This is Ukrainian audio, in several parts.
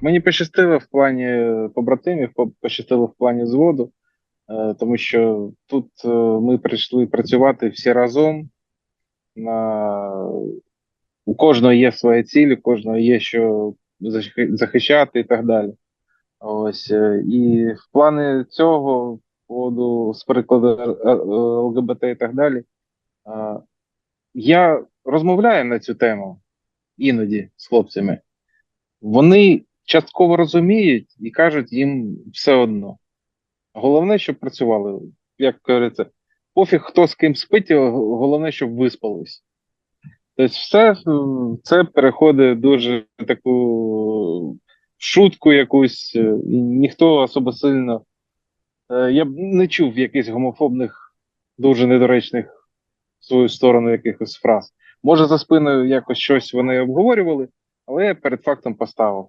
Мені пощастило в плані побратимів, пощастило в плані зводу, е, тому що тут е, ми прийшли працювати всі разом. На... У кожного є своя ціль, у кожного є що захищати і так далі. Ось е, і в плані цього поводу з прикладу е, е, ЛГБТ і так далі. е, Я розмовляю на цю тему іноді з хлопцями. Вони частково розуміють і кажуть їм все одно. Головне, щоб працювали. Як говориться, пофіг, хто з ким спить, головне, щоб виспались. Тобто, все це переходить дуже таку шутку якусь, е, і ніхто особо сильно. е, Я б не чув якихось гомофобних, дуже недоречних в свою сторону якихось фраз. Може, за спиною якось щось вони обговорювали, але я перед фактом поставив.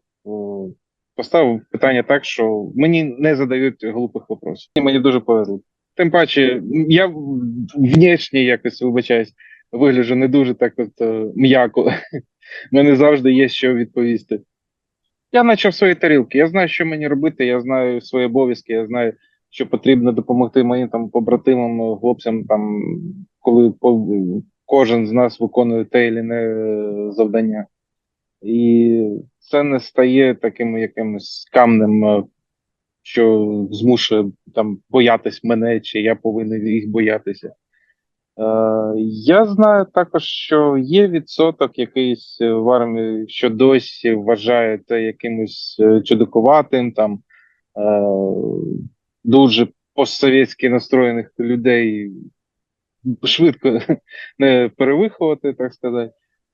Поставив питання так, що мені не задають глупих вопросів. Мені дуже повезло. Тим паче, я внешне якось вибачаюсь, вигляджу не дуже так от е, м'яко. Мене завжди є що відповісти. Я почав свої тарілки. Я знаю, що мені робити, я знаю свої обов'язки, я знаю, що потрібно допомогти моїм там побратимам, хлопцям, там, коли кожен з нас виконує те чи не е, завдання. І це не стає таким якимось камнем, е, що змушує там боятись мене, чи я повинен їх боятися. Е, я знаю також, що є відсоток якийсь е, в армії, що досі вважає це якимось е, чудакуватим, там е, дуже постсовєтськи настроєних людей швидко не перевиховати, так сказати.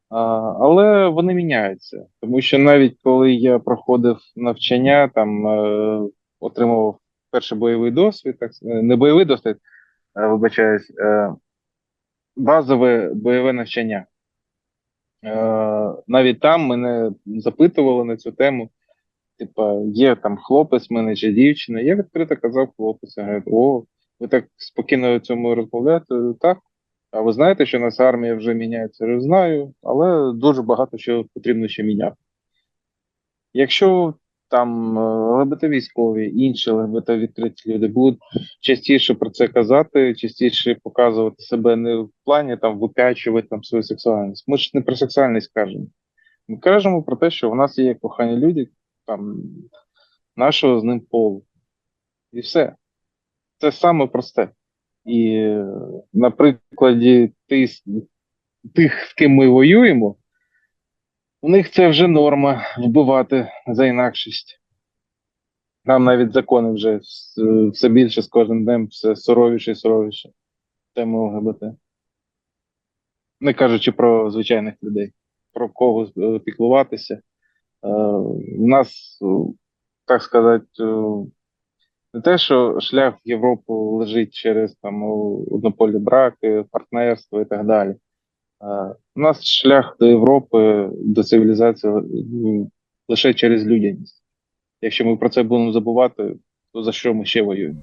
Але вони міняються, тому що навіть коли я проходив навчання, там е, отримував перший бойовий досвід, так е, не бойовий досвід, вибачаюсь, е, базове бойове навчання. Навіть там мене запитували на цю тему. Типа, є там хлопець в мене чи дівчина. Я відкрито казав хлопець. Я говорю, о, ви так спокійно у цьому розмовляєте? Так. А ви знаєте, що нас армія вже міняється? Я знаю, але дуже багато що потрібно ще міняти. Якщо там е, ЛГБТ військові, інші ЛГБТ відкриті люди будуть частіше про це казати, частіше показувати себе не в плані там випячувати там свою сексуальність. Ми ж не про сексуальність кажемо. Ми кажемо про те, що в нас є кохані люди, там нашого з ним полу. І все. Це саме просте. І е, на прикладі тих, з ким ми воюємо, у них це вже норма вбивати за інакшість. Нам навіть закони вже все більше з кожним днем, все суровіше і суровіше. Тему ЛГБТ. Не кажучи про звичайних людей, про кого е, піклуватися. У нас, е, так сказати, е, не те, що шлях в Європу лежить через там однополі браки, партнерство і так далі. Е, У нас шлях до Європи, до цивілізації лише через людяність. Якщо ми про це будемо забувати, то за що ми ще воюємо?